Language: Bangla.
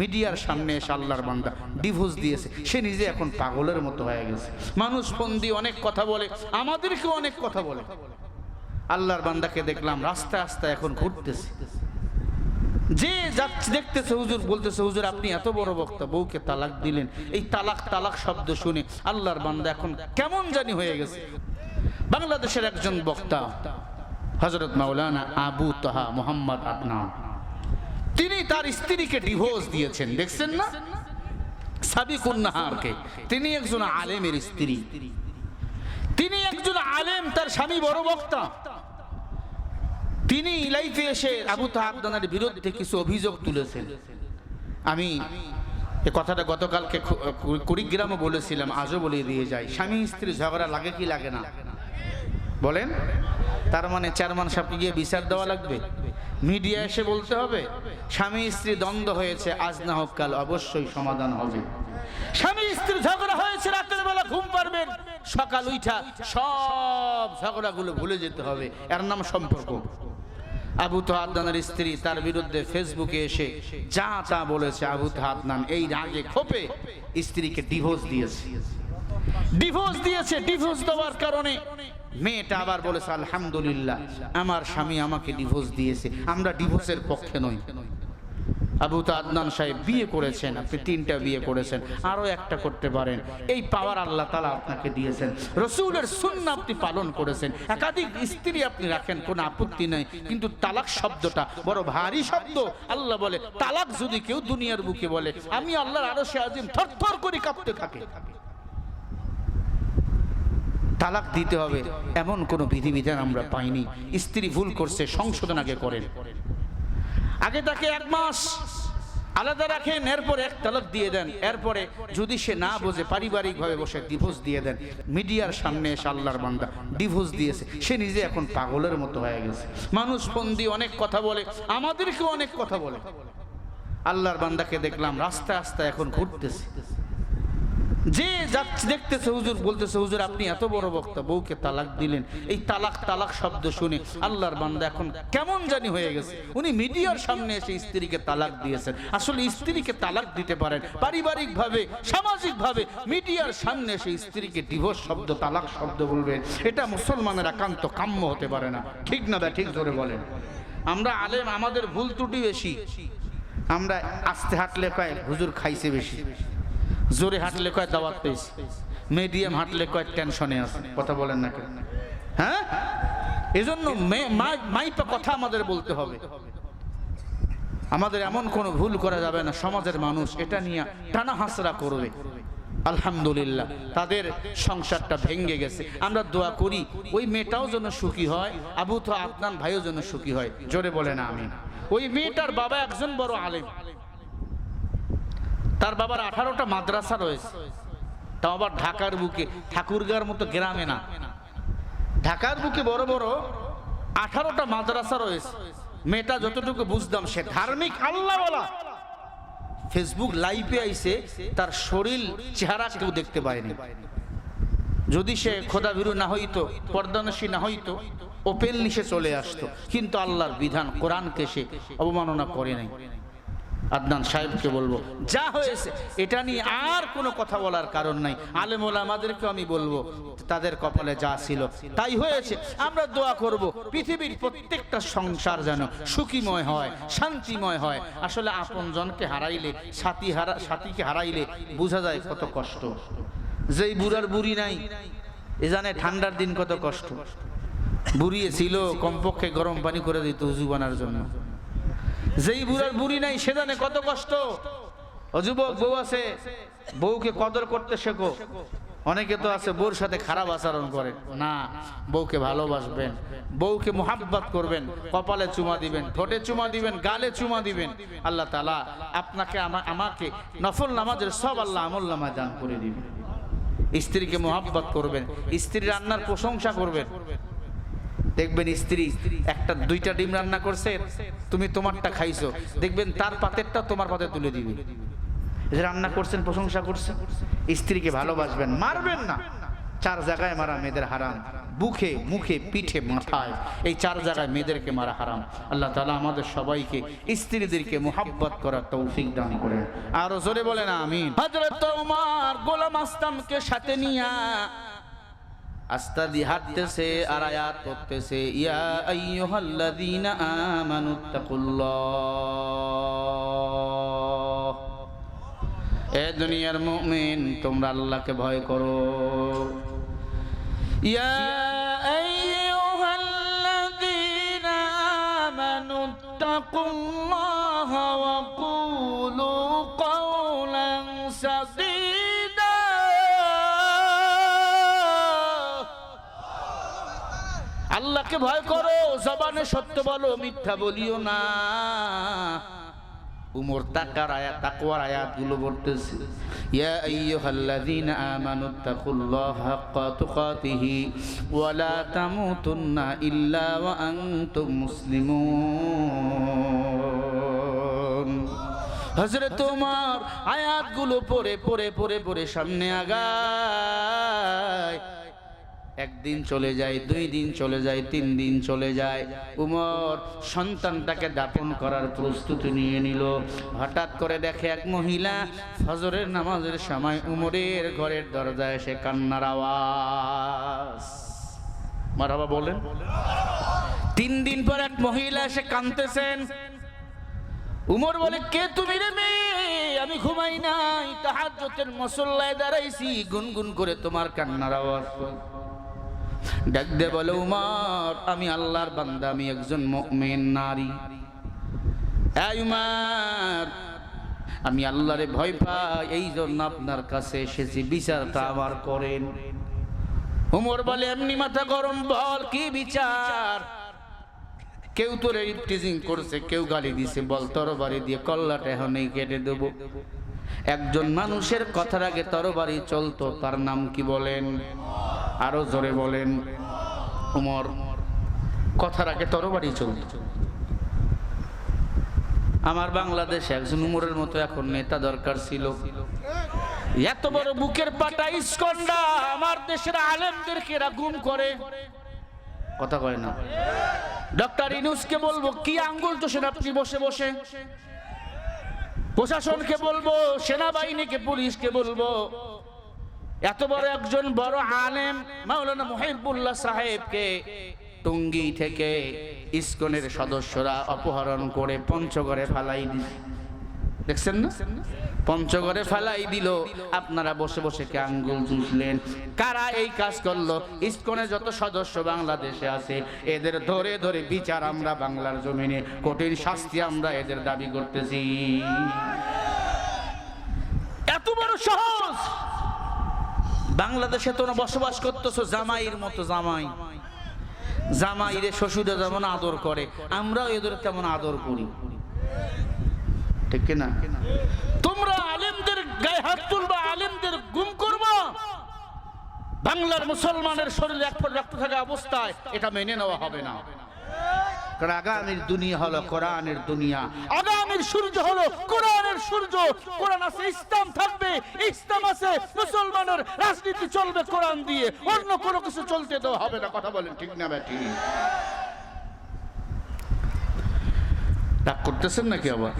মিডিয়ার সামনে এসে আল্লাহর বান্দা ডিভোর্স দিয়েছে। সে নিজে এখন পাগলের মতো হয়ে গেছে। মানুষ ফোন দিয়ে অনেক কথা বলে, আমাদেরকেও অনেক কথা বলে। আল্লাহর বান্দাকে দেখলাম রাস্তায় রাস্তায় এখন ঘুরতেছে। যে যাচ্ছে, দেখতেছে, হুজুর বলতেছে, হুজুর আপনি এত বড় বক্তা, বউকে তালাক দিলেন। এই তালাক তালাক শব্দ শুনে আল্লাহর বান্দা এখন কেমন জানি হয়ে গেছে। বাংলাদেশের একজন বক্তা হজরত মাওলানা আবু তাহা মোহাম্মদ আদনান। তিনি তার স্ত্রীকে ডিভোর্স দিয়েছেন, দেখছেন না? সাবিকুন্নাহারকে। তিনি একজন আলেমের স্ত্রী। তিনি একজন আলেম, তার স্বামী বড় বক্তা। তিনি লাইফে এসে আবু তাহাবদানের বিরুদ্ধে কিছু অভিযোগ তুলেছেন। আমি এ কথাটা গতকালকে কুড়িগ্রামও বলেছিলাম, আজও বলে দিয়ে যাই। স্বামী স্ত্রী ঝগড়া লাগে কি লাগে না? বলেন? তার মানে চেয়ারম্যান সাহেবকে গিয়ে বিচার দেওয়া লাগবে? মিডিয়া এসে বলতে হবে? স্বামী স্ত্রী দ্বন্দ্ব হয়েছে, আজ না হোক কাল অবশ্যই সমাধান হবে। স্বামী স্ত্রী ঝগড়া হয়েছে, রাতের বেলা ঘুম পারবেন সকাল উঠা সব ঝগড়াগুলো ভুলে যেতে হবে। এর নাম সম্পর্ক। আবু তাহাদানের স্ত্রী তার বিরুদ্ধে ফেসবুকে এসে যা তা বলেছে আবু তাহাদনান এই রাগে খোপে স্ত্রীকে ডিভোর্স দিয়েছে। ডিভোর্স দিয়েছে ডিভোর্স দেওয়ার কারণে মেয়েটা আবার বলেছে, আলহামদুলিল্লাহ, আমার স্বামী আমাকে ডিভোর্স দিয়েছে। আমরা ডিভোর্সের পক্ষে নই। আবু তো আদনান সাহেব বিয়ে করেছেন, আপনি তিনটা বিয়ে করেছেন আরও একটা করতে পারেন। এই পাওয়ার আল্লাহ তালা আপনাকে দিয়েছেন। রসুলের শূন্য আপনি পালন করেছেন। একাধিক স্ত্রী আপনি রাখেন, কোনো আপত্তি নেই। কিন্তু তালাক শব্দটা বড় ভারী শব্দ। আল্লাহ বলে, তালাক যদি কেউ দুনিয়ার বুকে বলে, আমি আল্লাহর আরও সে আজিম থর করে কাঁপতে থাকে। তালাক দিতে হবে, এমন কোনো বিধিবিধান আমরা পাইনি। স্ত্রী ভুল করছে, সংশোধন আগে করেন। আগে তাকে এক মাস আলাদা রাখেন, এরপরে এক তালাক দিয়ে দেন। এরপরে যদি সে না বোঝে, পারিবারিকভাবে বসে ডিভোর্স দিয়ে দেন। মিডিয়ার সামনে এসে আল্লাহর বান্দা ডিভোর্স দিয়েছে। সে নিজে এখন পাগলের মতো হয়ে গেছে। মানুষ ফন্দি অনেক কথা বলে, আমাদেরকেও অনেক কথা বলে। আল্লাহর বান্দাকে দেখলাম রাস্তা রাস্তায় এখন ঘুরতেছে। যে যাচ্ছে, দেখতেছে হুজুর, বলতেছে, হুজুর, আপনি এত বড় বক্তা, বউকে তালাক দিলেন। এই তালাক তালাক শব্দ শুনে আল্লাহর বান্দা এখন কেমন জানি হয়ে গেছে। উনি মিডিয়ার সামনে এসে স্ত্রীকে তালাক দিয়েছেন। আসলে স্ত্রীকে তালাক দিতে পারেন। পারিবারিক ভাবে সামাজিক ভাবে মিডিয়ার সামনে এসে স্ত্রীকে ডিভোর্স শব্দ, তালাক শব্দ বলবেন এটা মুসলমানের একান্ত কাম্য হতে পারে না। ঠিক না দা ঠিক ধরে বলেন। আমরা আলেম, আমাদের ভুল ত্রুটি বেশি। আমরা আস্তে হাঁটলে কয়, হুজুর খাইছে বেশি। জোরে হাঁটলে কয় দাওয়াত পেয়েছি। মিডিয়াম হাঁটলে কয় টেনশনে আছে। কথা বলেন না কেন? হ্যাঁ? এজন্য মাইপা কথা আমাদের বলতে হবে। আমাদের এমন কোনো ভুল করা যাবে না, সমাজের মানুষ এটা নিয়ে টানা হাসরা করবে। আলহামদুলিল্লাহ, তাদের সংসারটা ভেঙ্গে গেছে। আমরা দোয়া করি, ওই মেয়েটাও যেন সুখী হয়, আবু তো আপনার ভাইও যেন সুখী হয়। জোরে বলে না আমি ওই মেয়েটার বাবা একজন বড় আলেম। তার বাবার আঠারোটা মাদ্রাসা রয়েছে। তাও আবার ঢাকার বুকে ঠাকুরগার মতো গ্রামে না। ঢাকার বুকে বড় বড় আঠারোটা মাদ্রাসা রয়েছে। মেয়েটা যতটুকু বুঝতাম, সে ধার্মিক আল্লাহ ফেসবুক লাইভে আইসে তার শরীর, চেহারা কেউ দেখতে পায়নি। যদি সে খোদা ভীরু না হইতো, পর্দানসী না হইতো ওপেনলি সে চলে আসতো। কিন্তু আল্লাহর বিধান কোরআনকে সে অবমাননা করে নাই। আদনান সাহেবকে বলব যা হয়েছে এটা নিয়ে আর কোনো কথা বলার কারণ নাই। আলেমোলা আমাদেরকে আমি বলব তাদের কপালে যা ছিল তাই হয়েছে। আমরা দোয়া করব পৃথিবীর প্রত্যেকটা সংসার যেন সুখীময় হয় শান্তিময় হয়। আসলে আপন জনকে হারাইলে সাথী হারা সাথীকে হারাইলে বোঝা যায় কত কষ্ট। যেই বুড়ার বুড়ি নাই এ জানে ঠান্ডার দিন কত কষ্ট। বুড়িয়ে ছিল কমপক্ষে গরম পানি করে দিত উজু বানার জন্য। যেই বুড়ার বুড়ি নাই, সে জানে কত কষ্ট। যুবক, বউ আছে, বউকে কদর করতে শেখো। অনেকে তো আছে, বউর সাথে খারাপ আচরণ করে। না, বউকে ভালোবাসবেন, বউকে মোহাব্বত করবেন, কপালে চুমা দিবেন, ঠোঁটে চুমা দিবেন, গালে চুমা দিবেন। আল্লাহ তালা আপনাকে, আমা- আমাকে নফল নামাজের সব আল্লাহ আমল নামায় দান করে দিবেন স্ত্রীকে মোহাব্বত করবেন, স্ত্রী রান্নার প্রশংসা করবেন। দেখবেন স্ত্রী একটা দুইটা ডিম রান্না করছে তুমি তোমারটা খাইছো, দেখবেন তার পাতেরটা তোমার পাতে তুলে দিবে। যে রান্না করছেন, প্রশংসা করছেন, স্ত্রীকে ভালোবাসবেন, মারবেন না। চার জায়গায় মারা মেয়েদের হারাম, বুকে মুখে পিঠে মাথায়, এই চার জায়গায় মেয়েদেরকে মারা হারাম। আল্লাহ তালা আমাদের সবাইকে, স্ত্রীদেরকে মোহাব্বত করার তৌফিক দান করেন। আরও জোরে বলেন, আমিন। হজরত উমার গোলাম সাথে নিয়া আস্তা দিয়ে হাঁটতেছে আর আয়াত পড়তেছে ইয়া আইয়ুহাল্লাযীনা আমানুত্তাকুল্লাহ এ দুনিয়ার মুমিন, তোমরা আল্লাহকে ভয় করো। ইয়া আইয়ুহাল্লাযীনা আমানুত্তাকুল্লাহ আল্লাহকে ভয় করো, জবানে সত্য বলো, মিথ্যা বলিও না। উমর তাকার আয়াত, তাকওয়ার আয়াতগুলো বলতেছে, ইয়া আইয়ুহাল্লাযীনা আমানুত্তাকুল্লাহা হাক্কা তুকাতিহি ওয়া লা তামুতুন্না ইল্লা ওয়া আনতুম মুসলিমুন। হযরত উমর আয়াতগুলো পড়ে পড়ে পড়ে পড়ে সামনে আগায়। একদিন চলে যায়, দুই দিন চলে যায়, তিন দিন চলে যায়। উমর সন্তানটাকে দাপন করার প্রস্তুতি নিয়ে নিল। হঠাৎ করে দেখে এক মহিলা ফজরের নামাজের সময় উমরের ঘরের দরজায় এসে কান্নার আওয়াজ। মারাবা বলেন। তিন দিন পর এক মহিলা এসে কাঁদতেছেন। উমর বলে, কে তুমি রে মেয়ে? আমি ঘুমাই নাই। তাহাজ্জুদের মুসল্লায় দাঁড়াইছি। গুনগুন করে তোমার কান্নার আওয়াজ। ডাক দে বলে উমর, আমি আল্লাহর বান্দা, আমি একজন মুমিন নারী। এই উমর, আমি আল্লাহরে ভয় পাই এই জন্য আপনার কাছে এসেছি, বিচারটা আমার করেন। উমর বলে, এমনি মাথা গরম বল, কি বিচার? কেউ তোর টিজিং করছে, কেউ গালি দিছে, বল, তরবারি দিয়ে কল্লাটা এখনই কেটে দেবো। একজন মানুষের কথার আগে তরবারি চলতো, তার নাম কি বলেন? আরও জোরে বলেন, উমর, কথার আগে তরবারি চলতো আমার বাংলাদেশে একজন উমরের মতো এখন নেতা দরকার ছিল। এত বড় বুকের পাটা ইস্কন্ডা, আমার দেশের আলেমদেরকে এরা গুম করে। কথা কয় না। ডক্টর ইনুসকে বলব, কি আঙ্গুল তো সেটা আপনি বসে বসে? প্রশাসনকে বলব, সেনাবাহিনীকে, পুলিশকে বলব এত বড় একজন বড় আলেম মাওলানা মুহিবুল্লাহ সাহেবকে টুঙ্গি থেকে ইসকনের সদস্যরা অপহরণ করে পঞ্চগড়ে ফালাই দিছে দেখছেন না? পঞ্চগড়ে ফালাই দিল। আপনারা বসে বসে কে আঙ্গুল চুষলেন কারা এই কাজ করল? ইসকনের যত সদস্য বাংলাদেশে আছে, এদের ধরে ধরে বিচার আমরা বাংলার জমিনে। কঠিন শাস্তি আমরা এদের দাবি করতেছি। এত বড় সহজ বাংলাদেশে তোমরা বসবাস করতেছো, জামাইয়ের মতো জামাই। জামাইরে শ্বশুরে যেমন আদর করে, আমরাও এদের তেমন আদর করি। ঠিক না তোমরা আলেমদের গায়ে হাত তুলবা, আলেমদের গুম করবা। বাংলার মুসলমানের শরীরে এক রক্ত থাকা অবস্থায় এটা মেনে নেওয়া হবে না। কারণ আগামীর দুনিয়া হলো কোরআনের দুনিয়া। আগামীর সূর্য হলো কোরআনের সূর্য। কোরআন আছে, ইসলাম থাকবে, ইসলাম আছে, মুসলমানের রাজনীতি চলবে কোরআন দিয়ে। অন্য কোনো কিছু চলতে দেওয়া হবে না, কথা বলেন ঠিক না ব্যাটি? রাগ করতেছেন নাকি আবার?